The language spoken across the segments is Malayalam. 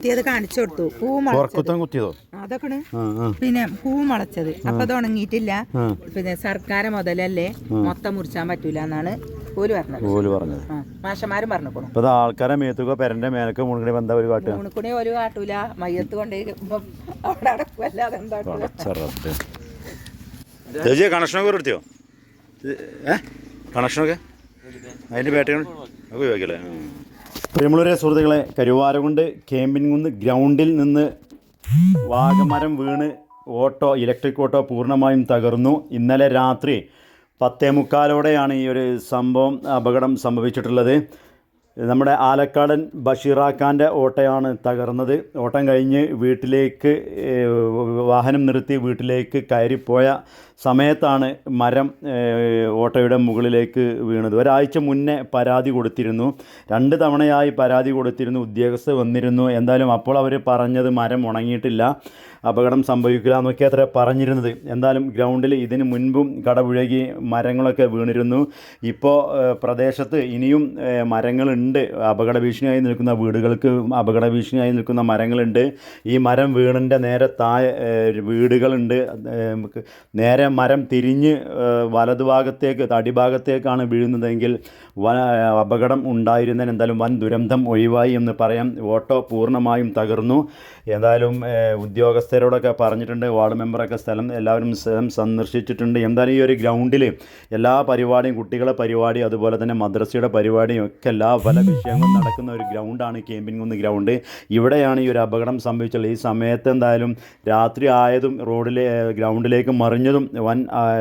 കുത്തിയത് കാണിച്ചു കൊടുത്തു. പൂ മുളച്ചത്. അതൊക്കെ പിന്നെ പൂ മുളച്ചത്. അപ്പൊ അത് ഉണങ്ങിയിട്ടില്ല. പിന്നെ സർക്കാർ മുതലല്ലേ മൊത്തം മുറിച്ചാൻ പറ്റൂല എന്നാണ് ഓൽ പറഞ്ഞത്. ഓൽ പറഞ്ഞത്. മാഷന്മാരും പറഞ്ഞു ഇപ്പൊ ആൾക്കാരെ മേത്തുക പെരന്റെ മേലൊക്കെ മുണുകണി എന്താ ഒരു കാട്ടുക ഒരു കാട്ടൂല. മയ്യത്ത് കൊണ്ടേ അവിടെ അടക്കുമല്ലാതെ എന്താ ചേച്ചി കണക്ഷനൊക്കെ എടുത്തിയോ? ഏ? കണക്ഷനൊക്കെ? അതിന്റെ ബാറ്ററി ഒക്കെ ഉപയോഗിക്കല്ലേ? പ്രിയമുള്ളവരെ സുഹൃത്തുക്കളെ കരുവാരകുണ്ട് കേമ്പിൻകുന്ന് ഗ്രൗണ്ടിൽ നിന്ന് വാഗമരം വീണ് ഓട്ടോ ഇലക്ട്രിക് ഓട്ടോ പൂർണമായും തകർന്നു. ഇന്നലെ രാത്രി പത്തേ മുക്കാലോടെയാണ് ഈ ഒരു സംഭവം അപകടം സംഭവിച്ചിട്ടുള്ളത്. നമ്മുടെ ആലക്കാടൻ ബഷീറാഖാന്റെ ഓട്ടയാണ് തകർന്നത്. ഓട്ടം കഴിഞ്ഞ് വീട്ടിലേക്ക് വാഹനം നിർത്തി വീട്ടിലേക്ക് കയറിപ്പോയ സമയത്താണ് മരം ഓട്ടോയുടെ മുകളിലേക്ക് വീണത്. ഒരാഴ്ച മുന്നേ പരാതി കൊടുത്തിരുന്നു. രണ്ട് തവണയായി പരാതി കൊടുത്തിരുന്നു. ഉദ്യോഗസ്ഥർ വന്നിരുന്നു. എന്തായാലും അപ്പോൾ അവർ പറഞ്ഞത് മരം ഉണങ്ങിയിട്ടില്ല. അപകടം സംഭവിക്കില്ല എന്നൊക്കെ അത്ര പറഞ്ഞിരുന്നത്. എന്തായാലും ഗ്രൗണ്ടിൽ ഇതിന് മുൻപും കടപുഴകി മരങ്ങളൊക്കെ വീണിരുന്നു. ഇപ്പോൾ പ്രദേശത്ത് ഇനിയും ഏഹ്, മരങ്ങളുണ്ട് അപകട ഭീഷണിയായി നിൽക്കുന്ന വീടുകൾക്ക് അപകട ഭീഷണിയായി നിൽക്കുന്ന മരങ്ങളുണ്ട്. ഈ മരം വീടിന്റെ നേരെ താഴെ വീടുകളുണ്ട്. നേരെ മരം തിരിഞ്ഞ് വലതുഭാഗത്തേക്ക് അടിഭാഗത്തേക്കാണ് വീഴുന്നതെങ്കിൽ അപകടം ഉണ്ടായിരുന്നതിന് എന്തായാലും വൻ ദുരന്തം ഒഴിവായി എന്ന് പറയാം. ഓട്ടോ പൂർണമായും തകർന്നു. എന്തായാലും ഉദ്യോഗസ്ഥരോടൊക്കെ പറഞ്ഞിട്ടുണ്ട്. വാർഡ് മെമ്പറൊക്കെ സ്ഥലം എല്ലാവരും സ്ഥലം സന്ദർശിച്ചിട്ടുണ്ട്. എന്തായാലും ഈ ഒരു ഗ്രൗണ്ടിൽ എല്ലാ പരിപാടിയും കുട്ടികളെ പരിപാടി അതുപോലെ തന്നെ മദ്രസയുടെ പരിപാടിയും ഒക്കെ എല്ലാ പല വിഷയങ്ങളും നടക്കുന്ന ഒരു ഗ്രൗണ്ടാണ് കേമ്പിൻകുന്ന് ഗ്രൗണ്ട്. ഇവിടെയാണ് ഈ ഒരു അപകടം സംഭവിച്ചുള്ളത് ഈ സമയത്ത് എന്തായാലും രാത്രി ആയതും റോഡിലെ ഗ്രൗണ്ടിലേക്ക് മറിഞ്ഞതും വൻ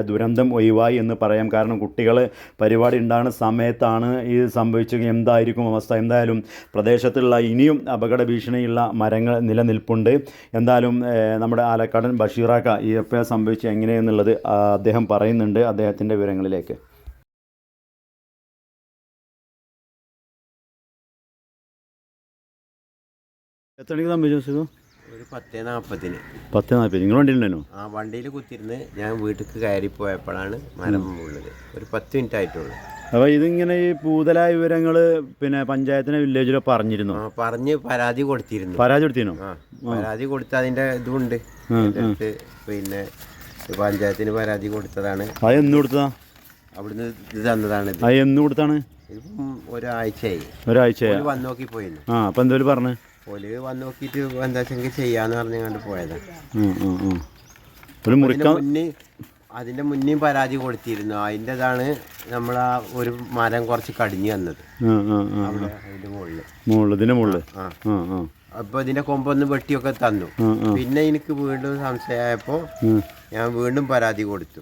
ദുരന്തം ഒഴിവായി എന്ന് പറയാം. കാരണം കുട്ടികൾ പരിപാടി ഉണ്ടാകുന്ന സമയത്താണ് ഇത് സംഭവിച്ച എന്തായിരിക്കും അവസ്ഥ? എന്തായാലും പ്രദേശത്തുള്ള ഇനിയും അപകട ഭീഷണിയുള്ള മരങ്ങൾ നിലനിൽപ്പുണ്ട്. എന്തായാലും നമ്മുടെ ആലക്കാടൻ ബഷീറാക്ക ഈ എപ്പോൾ സംഭവിച്ചത് എങ്ങനെയെന്നുള്ളത് അദ്ദേഹം പറയുന്നുണ്ട്. അദ്ദേഹത്തിന്റെ വിവരങ്ങളിലേക്ക്. എത്ര മണിക്ക് സംഭവിച്ചു ഒരു പത്തേ നാൽപ്പത്തിന് പത്തേ നാൽപ്പത് നിങ്ങൾ വണ്ടിയിലുണ്ടോ ആ വണ്ടിയിൽ കുത്തിരുന്ന് ഞാൻ വീട്ടിലേക്ക് കയറി പോയപ്പോഴാണ് മരം വീണത് ഒരു പത്ത് മിനിറ്റ് ആയിട്ടുള്ളൂ. അപ്പോൾ ഇതിങ്ങനെ ഈ പൂതലായ വിവരങ്ങൾ പിന്നെ പഞ്ചായത്തിനെ വില്ലേജിലോ പറഞ്ഞിരുന്നു? ആ പറഞ്ഞ് പരാതി കൊടുത്തിരുന്നു. പരാതി കൊടുത്തിരുന്നു? ആ പരാതി കൊടുത്ത അതിന്റെ ഇതുണ്ട്. എന്റെ അടുത്ത് പിന്നെ പഞ്ചായത്തിന് പരാതി കൊടുത്തതാണ്. അത് എന്ന് കൊടുത്തതാ? അവിടുന്ന് ഇത് തന്നതാണ് ഇത്. അത് എന്ന് കൊടുത്താണ്? ഇതിപ്പം ഒരാഴ്ചയായി. ഒരാഴ്ച ഓൽ വന്ന് നോക്കി പോയിരുന്നു ആ അപ്പം എന്തോലും പറഞ്ഞു? ഓൽ വന്ന് നോക്കിയിട്ട് ചെയ്യാന്ന് പറഞ്ഞുകൊണ്ട് പോയതാ. ഒരു അതിന്റെ മുറിക്കാൻ മുന്നേ അതിന്റെ മുന്നേയും പരാതി കൊടുത്തിരുന്നു. അതിന്റെതാണ് നമ്മൾ ആ ഒരു മരം കുറച്ച് കടിഞ്ഞു വന്നത്. അവിടെ അതിന്റെ മുകളിൽ മുകളിൽ മുകളിൽ അപ്പൊ ഇതിന്റെ കൊമ്പൊന്ന് വെട്ടിയൊക്കെ തന്നു. പിന്നെ എനിക്ക് വീണ്ടും സംശയമായപ്പോ ഞാൻ വീണ്ടും പരാതി കൊടുത്തു.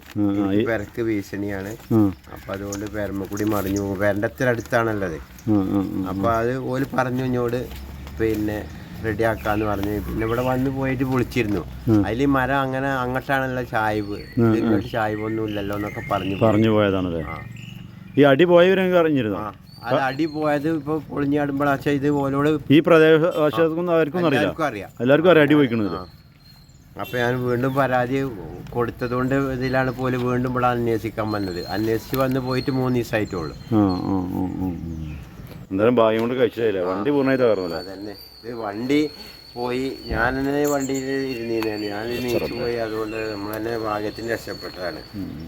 പെരക്ക് ഭീഷണിയാണ്. അപ്പൊ അതുകൊണ്ട് പെരമ്മക്കൂടി മറിഞ്ഞു പോകും. പെരന്റെ അത്ര ആ അപ്പൊ അത് ഓൽ പറഞ്ഞു എന്നോട് പിന്നെ റെഡിയാക്കാന്ന് പറഞ്ഞു പിന്നെ ഇവിടെ വന്ന് പോയിട്ട് വിളിച്ചിരുന്നു. അതിൽ മരം അങ്ങനെ അങ്ങോട്ടാണല്ലോ ചായവ്. ഇങ്ങോട്ട് ചായവ് ഒന്നും ഇല്ലല്ലോ എന്നൊക്കെ പറഞ്ഞു പറഞ്ഞു പോയതാണ്. ഈ അടി പോയവരൊക്കെ അറിഞ്ഞിരുന്നു? അത് അടി പോയത് ഇപ്പൊ പൊളിഞ്ഞാടുമ്പോഴാച്ച ഇത് ഓലോട് ഈ പ്രദേശം അവർക്കും അറിയാം. എല്ലാവർക്കും അറിയാം അടി പോയിക്കണത്. ആ. അപ്പൊ ഞാൻ വീണ്ടും പരാതി കൊടുത്തതുകൊണ്ട് ഇതിലാണ് പോലും വീണ്ടും ഇവിടെ അന്വേഷിക്കാൻ വന്നത്. അന്വേഷിച്ച് വന്ന് പോയിട്ട് മൂന്ന് ദിവസമായിട്ടുള്ളൂ. എന്തായാലും ഭാഗ്യം കൊണ്ട് കഴിച്ചില്ല വണ്ടി പൂർണമായി തകർന്നില്ല. അതന്നെ. ഇത് വണ്ടി പോയി. ഞാൻ തന്നെ വണ്ടിയിൽ ഇരുന്നീനാണ്. ഞാൻ നീച്ചു പോയി. അതുകൊണ്ട് നമ്മൾ തന്നെ ഭാഗ്യത്തിന് രക്ഷപ്പെട്ടതാണ്.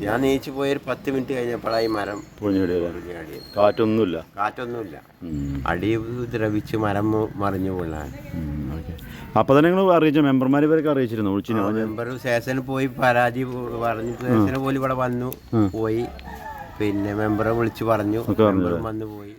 ഞാൻ നീച്ചു പോയി ഒരു പത്ത് മിനിറ്റ് കഴിഞ്ഞപ്പോഴായി മരം പൊഴിഞ്ഞു കാറ്റൊന്നുമില്ല. കാറ്റൊന്നുമില്ല. അടി ദ്രവിച്ച് മരം മറിഞ്ഞു വീണാണ് അപ്പൊ അപ്പോൾ തന്നെ നിങ്ങൾ അറിയിച്ചു? മെമ്പർമാരെ ഇവരൊക്കെ അറിയിച്ചിരുന്നു? വിളിച്ചിരുന്നു? മെമ്പർ സ്റ്റേഷനിൽ പോയി പരാതി പറഞ്ഞു. സ്റ്റേഷനിൽ പോലും ഇവിടെ വന്നു. പോയി. പിന്നെ മെമ്പറെ വിളിച്ചു പറഞ്ഞു. മെമ്പറും വന്നു പോയി.